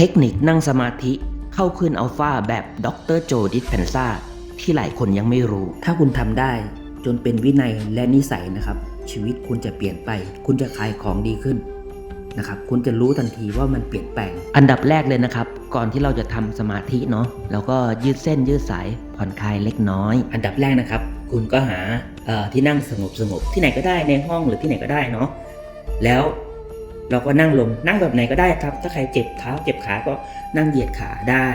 เทคนิคนั่งสมาธิเข้าขึ้นอัลฟาแบบดรโจดิสเพนซาที่หลายคนยังไม่รู้ ถ้าคุณทำได้จนเป็นวินัยและนิสัยนะครับ ชีวิตคุณจะเปลี่ยนไป คุณจะขายของดีขึ้นนะครับคุณจะรู้ทันทีว่ามันเปลี่ยนแปลง อันดับแรกเลยนะครับ ก่อนที่เราจะทำสมาธิเนาะเราก็ยืดเส้นยืดสายผ่อนคลายเล็กน้อย อันดับแรกนะครับ คุณก็หาที่นั่งสงบสงบที่ไหนก็ได้ในห้องหรือที่ไหนก็ได้เนาะแล้ว เราก็นั่งลงนั่งแบบไหนก็ได้ครับ ถ้าใครเจ็บเท้าเจ็บขาก็นั่งเหยียดขาได้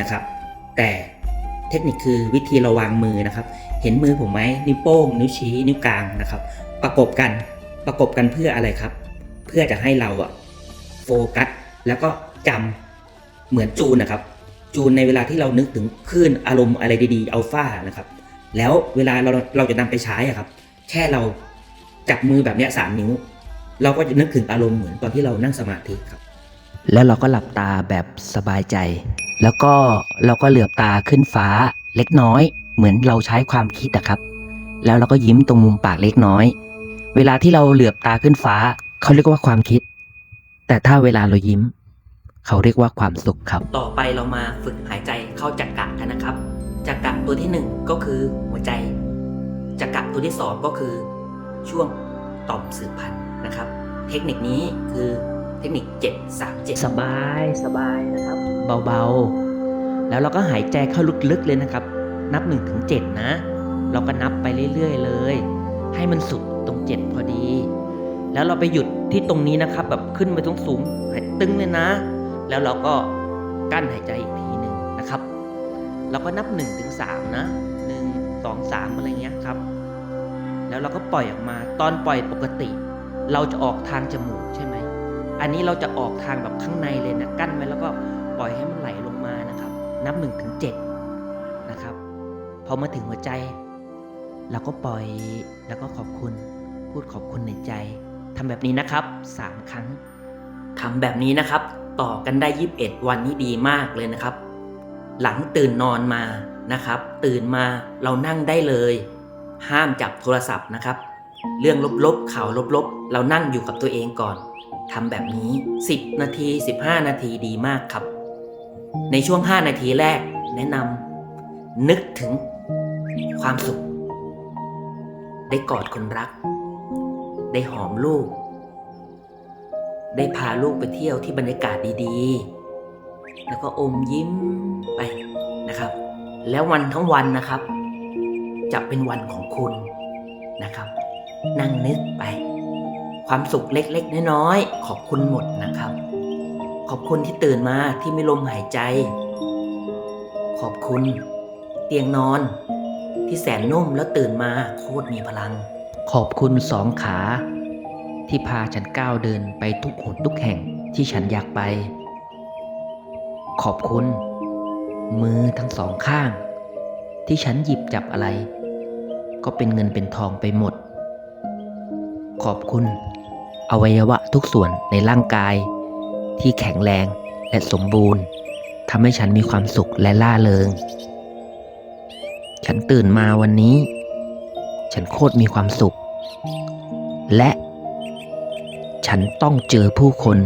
นะครับ แต่เทคนิคคือวิธีราวางมือนะครับ เห็นมือผมไหมนิ้วโป้ง นิ้วชี้ นิ้วกลางนะครับ ประกบกันประกบกันเพื่ออะไรครับ เพื่อจะให้เราอะโฟกัสแล้วก็จำเหมือนจูนนะครับ จูนในเวลาที่เรานึกถึงคลื่นอารมณ์อะไรดีๆอัลฟานะครับ แล้วเวลาเราเราจะนำไปใช้อะครับ แค่เราจับมือแบบนี้สามนิ้ว เราก็จะนึกถึงอารมณ์เหมือนตอนที่เรานั่งสมาธิครับ แล้วเราก็หลับตาแบบสบายใจ แล้วก็เราก็เหลือบตาขึ้นฟ้าเล็กน้อย เหมือนเราใช้ความคิดอะครับ แล้วเราก็ยิ้มตรงมุมปากเล็กน้อย เวลาที่เราเหลือบตาขึ้นฟ้า เขาเรียกว่าความคิด แต่ถ้าเวลาเรายิ้ม เขาเรียกว่าความสุขครับ ต่อไปเรามาฝึกหายใจเข้าจักกะกันนะครับจักกะตัวที่หนึ่งก็คือหัวใจจักกะตัวที่สองก็คือช่วงต่อมสืบพันธุ์นะครับ เทคนิคนี้คือเทคนิค 7 3 7 สบายสบายนะครับ เบาๆ แล้วเราก็หายใจเข้าลึกๆเลยนะครับ นับ1ถึง7นะ เราก็นับไปเรื่อยๆเลย ให้มันสุดตรง 7 พอดี แล้วเราไปหยุดที่ตรงนี้นะครับ แบบขึ้นไปตรงสูงหายตึงเลยนะ แล้วเราก็กั้นหายใจอีกทีหนึ่งนะครับ เราก็นับ1ถึง3นะ1 2 3อะไรเงี้ยครับ แล้วเราก็ปล่อยออกมาตอนปล่อยปกติ เราจะออกทางจมูกใช่ไหม อันนี้เราจะออกทางแบบข้างในเลยนะกั้นไว้แล้วก็ปล่อยให้มันไหลลงมานะครับ นับ1นถึงเนะครับ พอมาถึงหัวใจ เราก็ปล่อยแล้วก็ขอบคุณ พูดขอบคุณในใจทำแบบนี้นะครับ 3 ครั้งทำแบบนี้นะครับ ต่อกันได้ 21 วันนี้ดีมากเลยนะครับ หลังตื่นนอนมานะครับ ตื่นมาเรานั่งได้เลย ห้ามจับโทรศัพท์นะครับ เรื่องลบๆข่าวลบๆ เรานั่งอยู่กับตัวเองก่อนทำแบบนี้ 10 นาที 15 นาทีดีมากครับ ในช่วง 5 นาทีแรกแนะนำนึกถึงความสุข ได้กอดคนรัก ได้หอมลูก ได้พาลูกไปเที่ยวที่บรรยากาศดีๆ แล้วก็อมยิ้มไปนะครับ แล้ววันทั้งวันนะครับ จะเป็นวันของคุณนะครับ นั่งนึกไป ความสุขเล็กๆน้อยๆขอบคุณหมดนะครับ ขอบคุณที่ตื่นมาที่ไม่ลมหายใจ ขอบคุณ เตียงนอน ที่แสนนุ่มแล้วตื่นมาโคตรมีพลัง ขอบคุณสองขา ที่พาฉันก้าวเดินไปทุกหนทุกแห่งที่ฉันอยากไป ขอบคุณ มือทั้งสองข้าง ที่ฉันหยิบจับอะไร ก็เป็นเงินเป็นทองไปหมด ขอบคุณ อวัยวะทุกส่วนในร่างกาย ที่แข็งแรงและสมบูรณ์ทำให้ฉันมีความสุขและล่าเริง ฉันตื่นมาวันนี้ ฉันโคตรมีความสุข และ ฉันต้องเจอผู้คน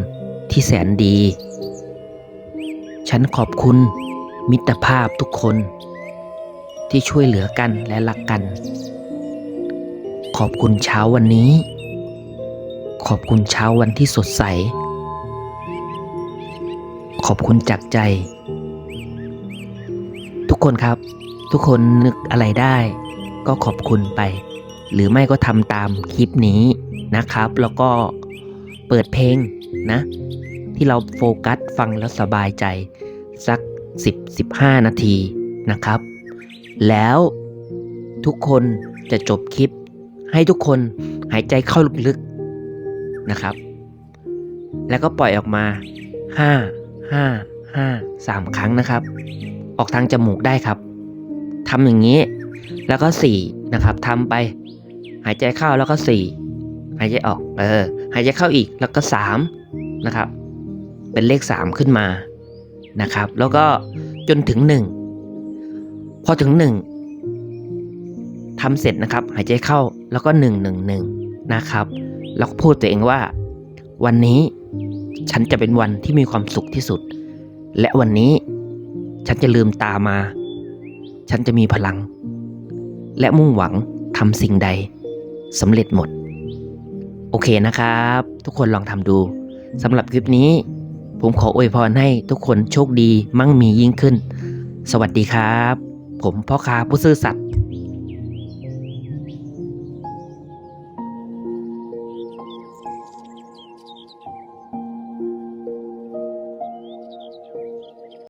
ที่แสนดี ฉันขอบคุณมิตรภาพทุกคน ที่ช่วยเหลือกันและรักกัน ขอบคุณเช้าวันนี้ ขอบคุณเช้าวันที่สดใส ขอบคุณจากใจ ทุกคนครับ ทุกคนนึกอะไรได้ ก็ขอบคุณไป หรือไม่ก็ทำตามคลิปนี้นะครับ แล้วก็เปิดเพลงนะ ที่เราโฟกัสฟังแล้วสบายใจ สัก 10-15 นาทีนะครับ แล้วทุกคนจะจบคลิป ให้ทุกคนหายใจเข้าลึก นะครับ แล้วก็ปล่อยออกมา 5 5 5 3 ครั้งนะครับ ออกทางจมูกได้ครับทำอย่างนี้ แล้วก็4นะครับทำไป หายใจเข้าแล้วก็ 4 หายใจออก เออ หายใจเข้าอีกแล้วก็ 3 นะครับ เป็นเลข 3 ขึ้นมานะครับ แล้วก็จนถึง 1 พอถึง 1ทำเสร็จนะครับ หายใจเข้าแล้วก็ 1 1 1 นะครับ แล้วก็พูดตัวเองว่า วันนี้ฉันจะเป็นวันที่มีความสุขที่สุด และวันนี้ฉันจะลืมตามา ฉันจะมีพลัง และมุ่งหวังทำสิ่งใดสำเร็จหมด โอเคนะครับ ทุกคนลองทำดูสำหรับคลิปนี้ ผมขออวยพรให้ทุกคนโชคดีมั่งมียิ่งขึ้น สวัสดีครับ ผมพ่อค้าผู้ซื่อสัตย์